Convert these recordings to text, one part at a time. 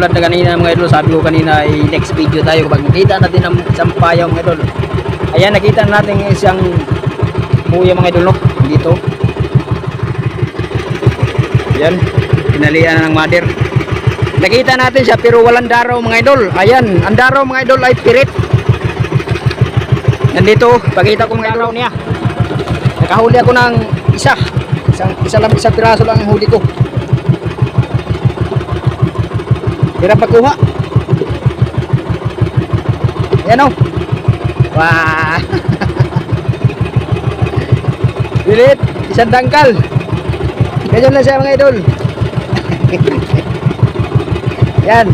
Tulad na kanina mga idol, sabi ko kanina ay next video tayo kapag nakita natin ang isang payaw mga idol. Ayan, nakita natin isang kuya mga idol, no? Dito. Ayan, pinalian na ng mother. Nakita natin siya pero walang daraw mga idol. Ayan, ang daraw mga idol ay pirit. Nandito, pakita ko mga idol niya. Nakahuli ako ng isa. Isang, isa lang, isang piraso lang ang huli ko. Hirap pagkuha. Ayan o. Wah. Bilit. Isang dangkal. Ganyan lang siya mga idol. Yan.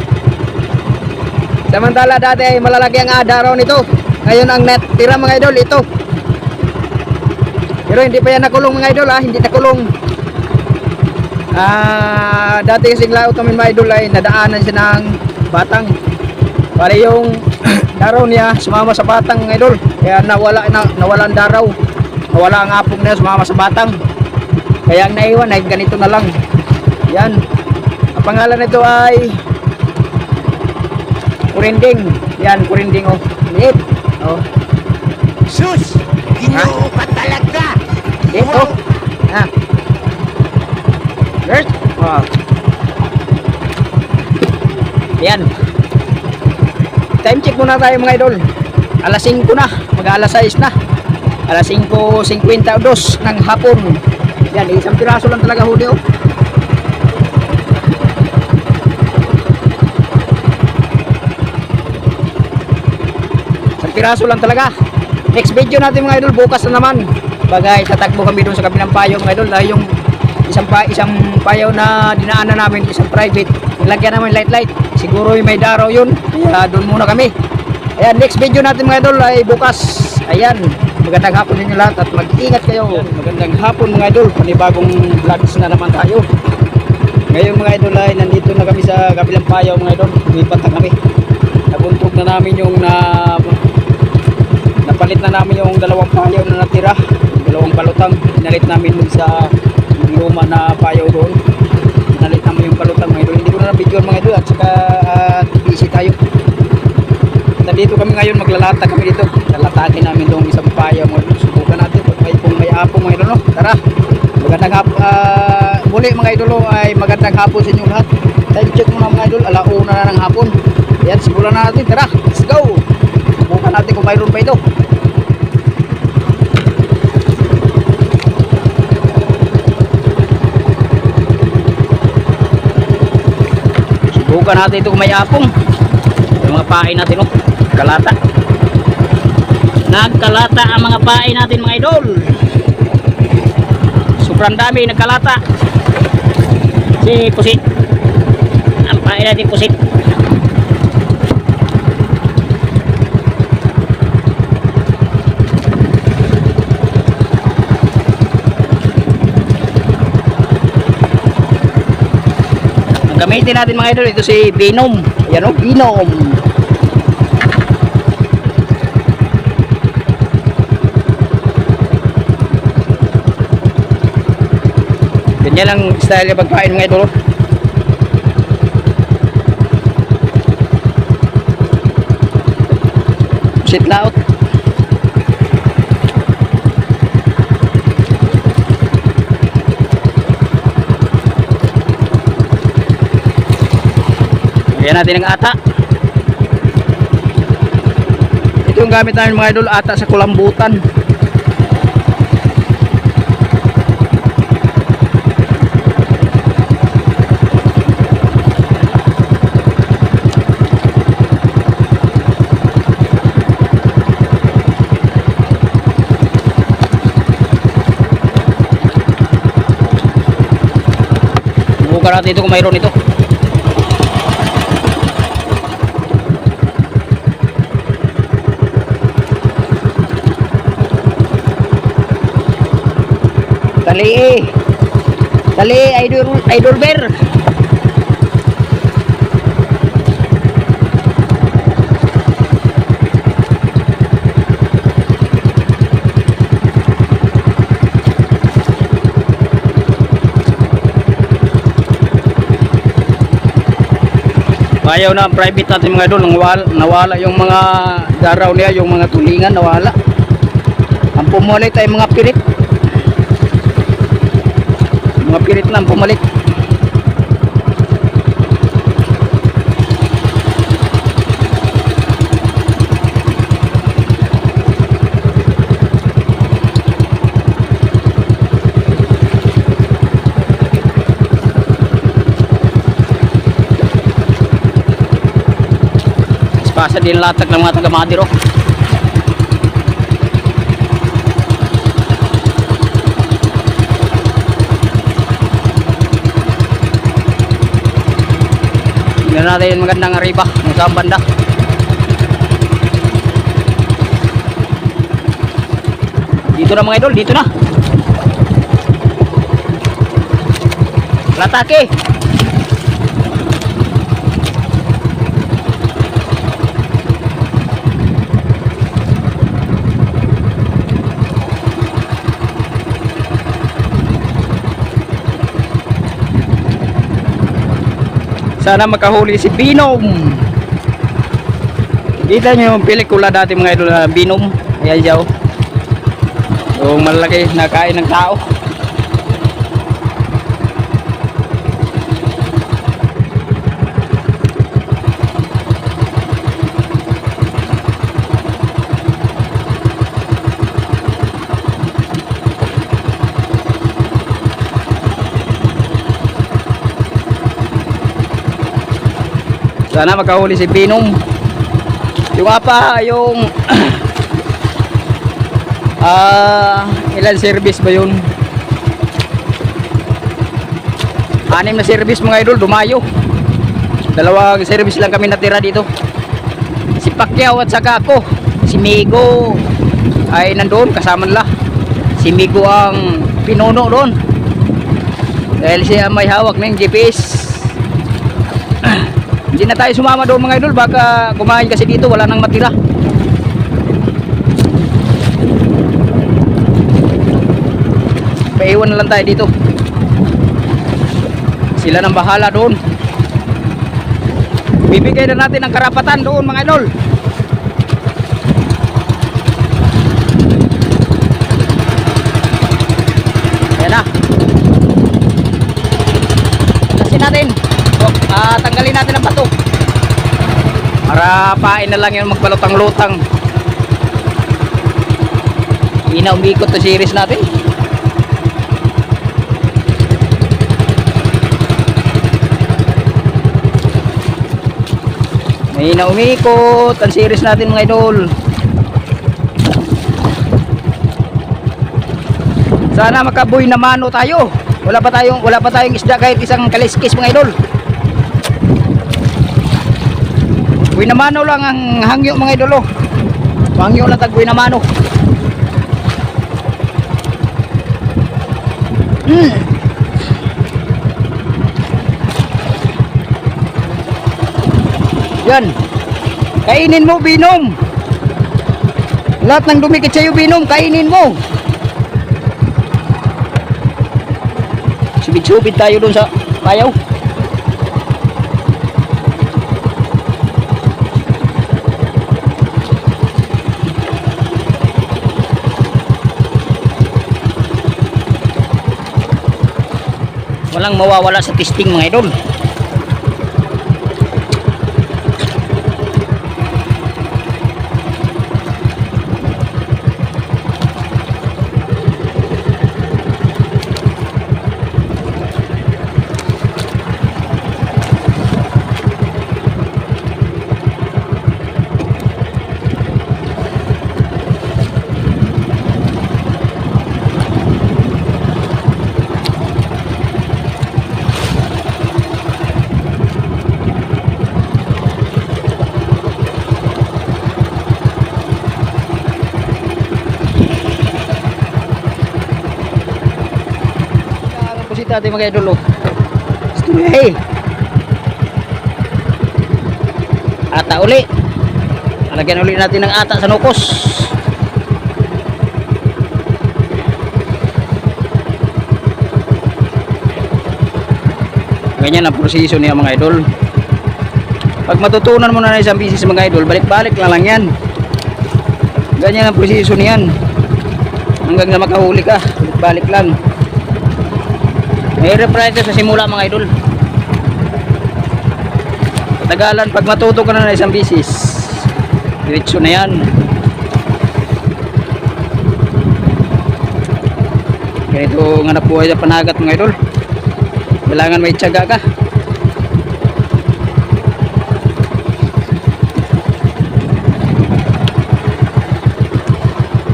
Samantala dati ay malalaki ang adaraw nito. Ngayon ang net tira mga idol ito. Pero hindi pa yan nakulong mga idol ha. Hindi nakulong. Ah, dati kasing laot namin mga idol ay nadaanan siya ng batang. Pare yung daraw niya sumama sa batang mga idol. Kaya nawala na, nawala ang daraw. Nawala ang apong niya sumama sa batang. Kaya ang naiwan ay ganito na lang. Yan. Ang pangalan nito ay Kurinding. Yan, Kurinding oh. Liit. Oh. Sus! Ginoo ka talaga! Dito. Ah. First. Oh. Yan. Time check muna tayo mga idol. Alas 5 na. Mag alas 6 na. Alas 5.52 ng hapon. Yan, isang piraso lang talaga huli oh. Isang piraso lang talaga. Next video natin mga idol, bukas na naman. Bagay, tatakbo kami doon sa kabilang payo mga idol dahil yung isang pa isang payaw na dinaanan namin, isang private. Nilagyan namin light light. Siguro may daraw yun. Kaya doon muna kami. Ayan, next video natin mga idol ay bukas. Ayan, magandang hapon ninyo lahat at mag-ingat kayo. Ayan, magandang hapon mga idol. Panibagong vlogs na naman tayo. Ngayon mga idol ay nandito na kami sa kabilang payaw mga idol. Lumipat na kami. Nabuntog na namin yung na napalit na namin yung dalawang payaw na natira dalawang palutang pinalit namin sa luma na payaw doon. Pinalit namin yung palutang mga idol. Hindi ko na na-video mga idol at saka uh, busy tayo. Nandito kami ngayon maglalata kami dito. Lalatakin namin doon isang payaw mga idol. Subukan natin pag may kung may apo mga idol no? tara. Magandang hapon uh, muli mga idol ay magandang hapon sa inyo lahat. Time check muna mga idol. Alauna na ng hapon. Yan simulan na natin. Tara let's go! Subukan natin kung mayroon pa ito subukan natin ito kung may yung mga pain natin oh. Kalata. Nagkalata ang mga pain natin mga idol. Sobrang dami nagkalata si pusit. Ang pain natin pusit gamitin natin mga idol. Ito si Venom yan o Venom ganyan lang style yung pagkain mga idol. Oh. sit laot Lagyan natin ng ata. Ito yung gamit namin mga idol, ata sa kulambutan. Subukan natin ito kung mayroon ito. Dali eh. Dali, idol, idol bear. Bayaw na ang private natin mga idol, nawala, nawala yung mga daraw niya, yung mga tulingan, nawala. Ang pumalit ay mga pirit. Mga pirit na ang pumalit. Pasa din latag ng mga taga Tingnan natin yung magandang arriba kung saan banda. Dito na mga idol, dito na. Latake. Sana makahuli si Binom. Kita nyo yung pelikula dati mga idol na Binom. Ayan siya oh. Yung malaki na kain ng tao. Sana makahuli si Binom. Yung apa, yung ah ilan service ba yun? Anim na service mga idol, dumayo. Dalawang service lang kami natira dito. Si Pacquiao at saka ako. Si Migo ay nandoon, kasama nila. Si Migo ang pinuno doon. Dahil siya may hawak ng GPS. Hindi na tayo sumama doon mga idol baka kumain kasi dito wala nang matira. Paiwan na lang tayo dito. Sila nang bahala doon. Bibigay na natin ang karapatan doon mga idol. Ayan na. Kasi natin. Ah, tanggalin natin ang bato. Para pain na lang yung magbalutang-lutang. Hindi na umikot to series natin. May na umikot ang series natin mga idol. Sana makabuy na mano tayo. Wala pa tayong wala pa tayong isda kahit isang kaliskis mga idol. Buy na mano lang ang hangyo mga idol. Oh. Hangyo lang tag buy na mano. Hmm. Yan. Kainin mo binom. Lahat ng dumikit sa'yo binom, kainin mo. Subid-subid tayo dun sa payaw. Walang mawawala sa testing mga idol. Pusit natin mga idol oh. Hey. Ata uli. Lagyan uli natin ng ata sa nukos. Ganyan ang proseso niya mga idol. Pag matutunan mo na ng isang bisis mga idol, balik-balik lang yan. Ganyan ang proseso niyan. Hanggang na makahuli ka, balik lang. Mahirap pa ito sa simula mga idol. Katagalan, pag matuto ka na ng isang bisis, diretso na yan. Ganito ang hanap buhay sa panagat mga idol. Kailangan may tiyaga ka.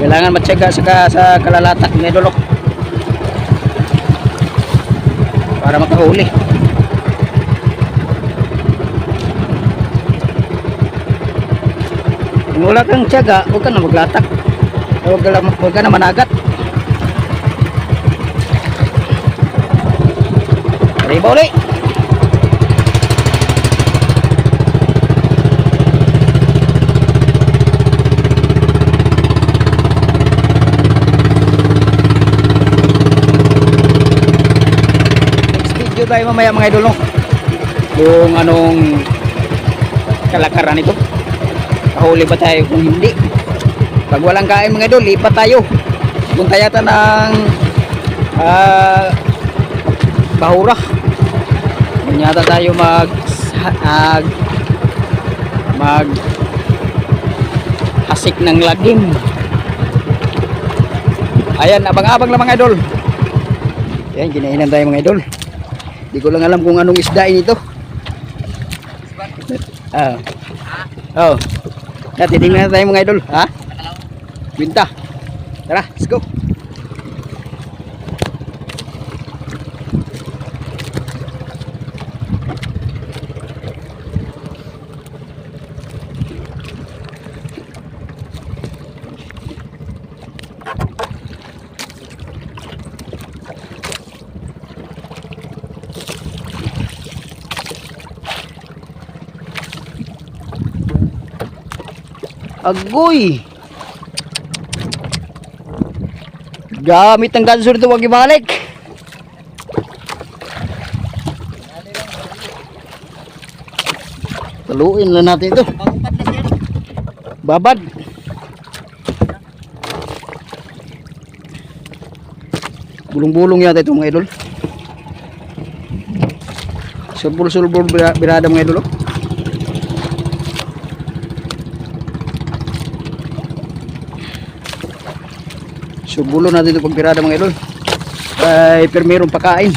Kailangan matyaga sa, sa kalalatak mga idol. oh. Para makahuli. Kung wala kang tiyaga, huwag ka na maglatak. Huwag ka, na- huwag ka na managat. Arriba uli. Video tayo mamaya mga idol no? Kung anong kalakaran ito. Kahuli ba tayo kung hindi? Pag walang kain mga idol, lipat tayo. Punta yata ng ah bahura. Doon yata tayo mag mag mag hasik ng lagim. Ayan, abang-abang lang mga idol. Ayan, ginainan tayo mga idol. Hindi ko lang alam kung anong isdain ito. Ah. Oh. Titingnan na tayo mga idol, ha? Binta. Tara, let's go. Agoy! Gamit ang ganso nito, wag ibalik. Taluin lang natin ito. Babad. Bulong-bulong yata ito mga idol. Sulbol-sulbol bira- birada mga idol. Oh. Subulo natin ito pag birada mga idol. Ay, pero mayroong pakain.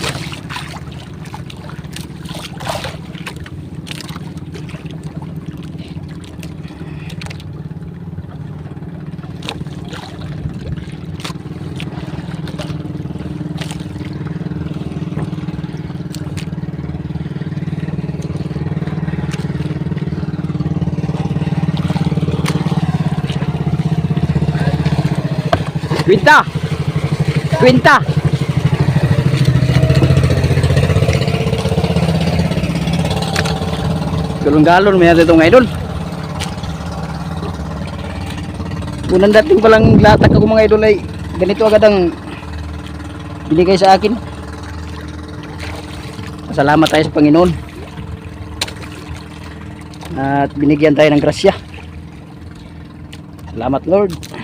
Quinta! Quinta! Galon-galon may natin itong idol. Unang dating palang latak ako mga idol ay ganito agad ang binigay sa akin. Salamat tayo sa Panginoon. At binigyan tayo ng grasya. Salamat Lord.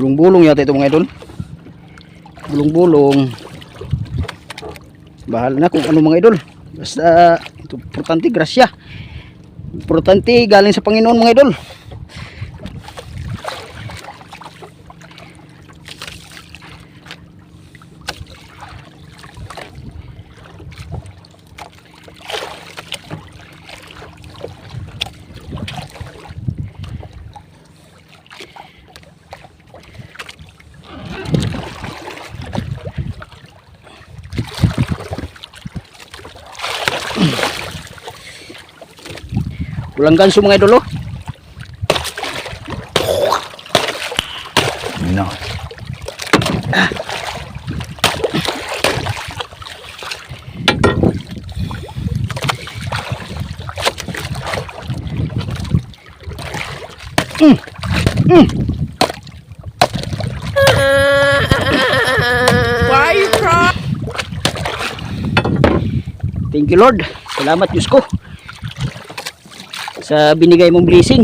Bulong-bulong yata ito mga idol. Bulong-bulong. Bahala na kung ano mga idol. Basta ito importante grasya. Importante galing sa Panginoon mga idol. Walang ganso mga idol oh. No. Thank you Lord. Salamat Diyos ko. Sa binigay mong blessing.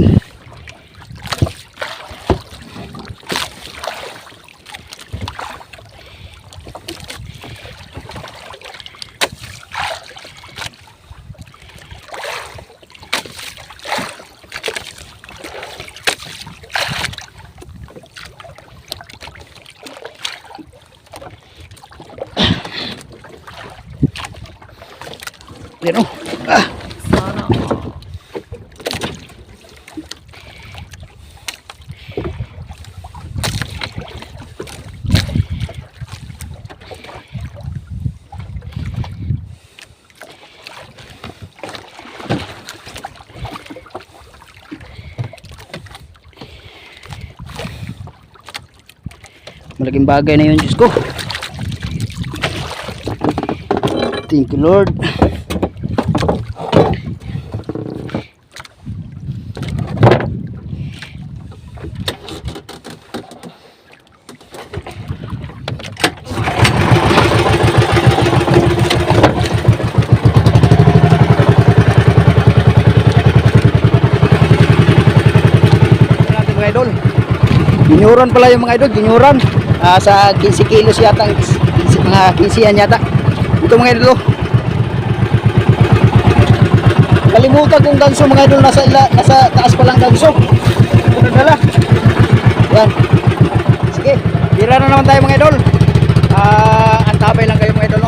Pero, ah, malaking bagay na yun Diyos ko. Thank you Lord. Ginyuran pala yung mga idol, ginyuran. Ah, sa 15 kilos yata, 15, mga 15 yan yata. Ito mga idol. oh. Kalimutan kong ganso mga idol, nasa, ila, nasa taas pa lang ganso. Ito dala. Yan. Sige, bira na naman tayo mga idol. Ah, antabay lang kayo mga idol.